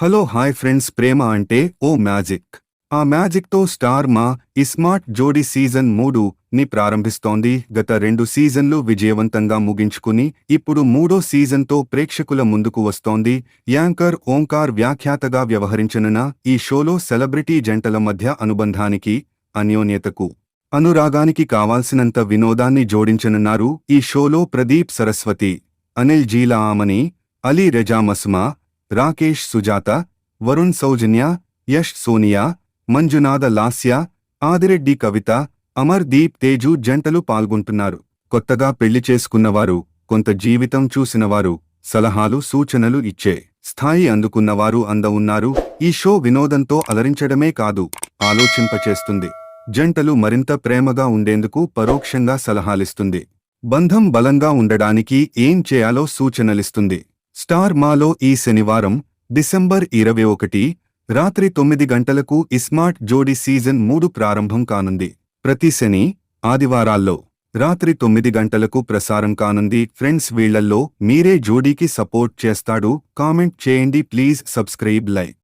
Hello hi friends ప్రేమ అంటే ఓ magic. ఆ మ్యాజిక్తో star మా ఇస్మార్ట్ జోడీ సీజన్ మూడు ని ప్రారంభిస్తోంది. గత రెండు సీజన్లు విజయవంతంగా ముగించుకుని ఇప్పుడు మూడో సీజన్తో ప్రేక్షకుల ముందుకు వస్తోంది. యాంకర్ ఓంకార్ వ్యాఖ్యాతగా వ్యవహరించనున్న ఈ షోలో సెలబ్రిటీ జంటల మధ్య అనుబంధానికి అన్యోన్యతకు అనురాగానికి కావాల్సినంత వినోదాన్ని జోడించనున్నారు. ఈ షోలో ప్రదీప్ సరస్వతి అనిల్ జీలా ఆమని అలీ రెజా మస్మా రాకేష్ సుజాత వరుణ్ సౌజన్య యష్ సోనియా మంజునాథ లాస్య ఆదిరెడ్డి కవిత అమర్ దీప్ తేజు జంటలు పాల్గొంటున్నారు. కొత్తగా పెళ్ళి చేసుకున్నవారు కొంత జీవితం చూసినవారు సలహాలు సూచనలు ఇచ్చే స్థాయి అందుకున్నవారు అంద ఉన్నారు. ఈ షో వినోదంతో అలరించడమే కాదు ఆలోచింపచేస్తుంది. జంటలు మరింత ప్రేమగా ఉండేందుకు పరోక్షంగా సలహాలిస్తుంది. బంధం బలంగా ఉండడానికి ఏం చేయాలో సూచనలిస్తుంది. స్టార్ మాలో ఈ శనివారం డిసెంబర్ ఇరవై ఒకటి రాత్రి తొమ్మిది గంటలకు ఇస్మార్ట్ జోడీ సీజన్ మూడు ప్రారంభం కానుంది. ప్రతి శని ఆదివారాల్లో రాత్రి తొమ్మిది గంటలకు ప్రసారం కానుంది. ఫ్రెండ్స్ వీళ్ళల్లో మీరే జోడీకి సపోర్ట్ చేస్తాడు. కామెంట్ చేయండి. Please subscribe like.